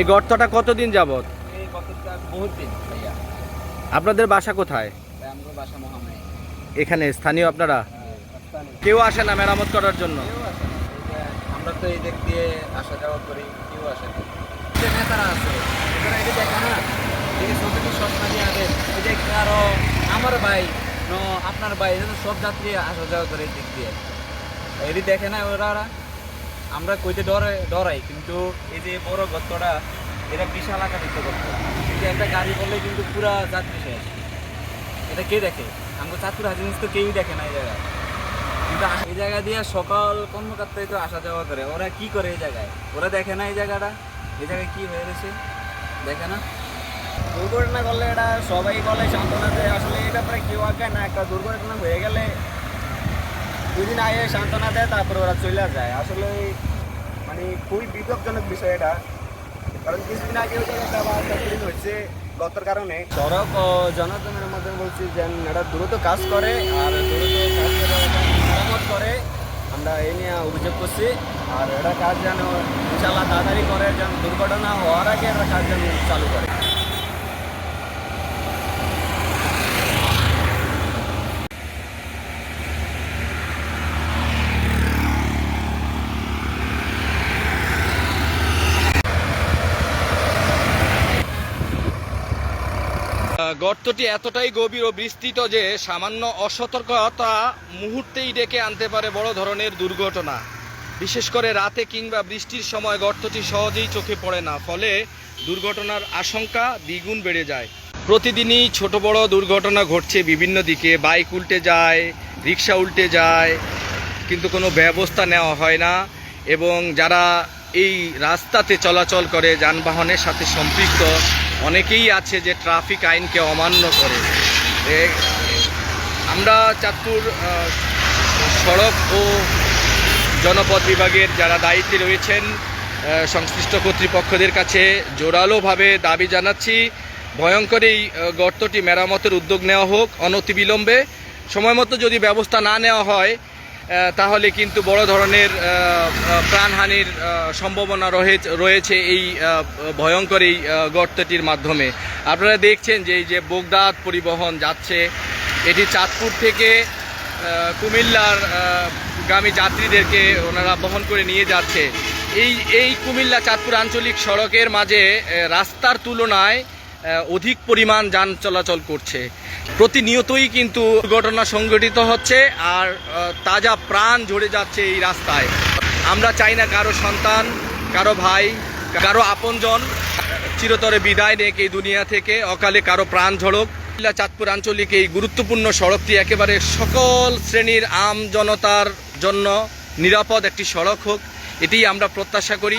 এই গর্তটা কতদিন যাবত এই গতটা বহুত দিন ভাইয়া। আপনাদের বাসা কোথায়? এখানে স্থানীয় আপনারা? কেউ আসে না মেরামত করার জন্য? আমরা তো এই দিক দিয়ে আসা যাওয়া করি কেউ আসে না। নেতারা আছে এখানে দেখা না। এই যে সবকিছু সব নাকি আছে এই যে আরও আমার ভাই আপনার ভাই এটা সব যাত্রী আসা যাওয়া করে এই দিক দিয়ে। এটি দেখে না ওরা? আমরা কইতে ডরে, ডরাই, কিন্তু এই যে বড় গর্তটা, এটা বিশাল আকার একটা গর্ত। যে একটা গাড়ি করলে কিন্তু পুরা যাত্রী শেষ। এটা কে দেখে? আমাকে চাঁদপুর হাজির তো কেউই দেখে না এই জায়গায়। কিন্তু এই জায়গা দিয়ে সকাল কর্মকর্তায় তো আসা যাওয়া করে। ওরা কি করে এই জায়গায়? ওরা দেখে না এই জায়গাটা? এই জায়গায় কি হয়ে গেছে দেখে না? দুর্ঘটনা করলে এটা সবাই বলে, সান্ত্বনা আসলে এই ব্যাপারে কেউ আগে না। একটা দুর্ঘটনা হয়ে গেলে দুদিন আগে সান্ত্বনা দেয়, তারপরে ওরা চলে যায়। আসলে মানে খুবই বিপজ্জনক বিষয় এটা। কারণ কিছুদিন আগে হয়েছে গতর কারণে। সড়ক ও জনগণের মধ্যে বলছি যে এটা দ্রুত কাজ করে আর দ্রুত করে করে আমরা এই নিয়ে অভিযোগ করছি। আর এটা কাজ যেন ইনশাল্লাহ তাড়াতাড়ি করে, যেন দুর্ঘটনা হওয়ার আগে এটা কাজ যেন চালু করে। গর্তটি এতটাই গভীর ও বিস্তৃত যে সামান্য অসতর্কতা মুহূর্তেই ডেকে আনতে পারে বড় ধরনের দুর্ঘটনা। বিশেষ করে রাতে কিংবা বৃষ্টির সময় গর্তটি সহজেই চোখে পড়ে না, ফলে দুর্ঘটনার আশঙ্কা দ্বিগুণ বেড়ে যায়। প্রতিদিনই ছোট বড় দুর্ঘটনা ঘটছে বিভিন্ন দিকে। বাইক উল্টে যায়, রিক্সা উল্টে যায়, কিন্তু কোনো ব্যবস্থা নেওয়া হয় না এবং যারা এই রাস্তাতে চলাচল করে যানবাহনের সাথে সম্পৃক্ত অনেকেই আছে যে ট্রাফিক আইনকে অমান্য করে। আমরা চাঁদপুর সড়ক ও জনপদ বিভাগের যারা দায়িত্বে রয়েছেন সংশ্লিষ্ট কর্তৃপক্ষদের কাছে জোরালোভাবে দাবি জানাচ্ছি। ভয়ঙ্কর এই গর্তটি মেরামতের উদ্যোগ নেওয়া হোক, অনতিবিলম্বে। সময় মতো যদি ব্যবস্থা না নেওয়া হয় তাহলে কিন্তু বড় ধরনের প্রাণহানির সম্ভাবনা রয়েছে এই ভয়ঙ্কর এই গর্তটির মাধ্যমে। আপনারা দেখছেন যে এই যে বোগদাদ পরিবহন যাচ্ছে, এটি চাঁদপুর থেকে কুমিল্লার গামী যাত্রীদেরকে ওনারা বহন করে নিয়ে যাচ্ছে। এই এই কুমিল্লা চাঁদপুর আঞ্চলিক সড়কের মাঝে রাস্তার তুলনায় অধিক পরিমাণ যান চলাচল করছে। প্রতিনিয়তই কিন্তু দুর্ঘটনা সংঘটিত হচ্ছে আর তাজা প্রাণ ঝরে যাচ্ছে এই রাস্তায়। আমরা চাই না কারও সন্তান, কারও ভাই, কারও আপনজন চিরতরে বিদায় নেক এই দুনিয়া থেকে, অকালে কারও প্রাণ ঝড়ক চাঁদপুর আঞ্চলিক এই গুরুত্বপূর্ণ সড়কটি একেবারে সকল শ্রেণির আম জনতার জন্য নিরাপদ একটি সড়ক হোক এটি আমরা প্রত্যাশা করি।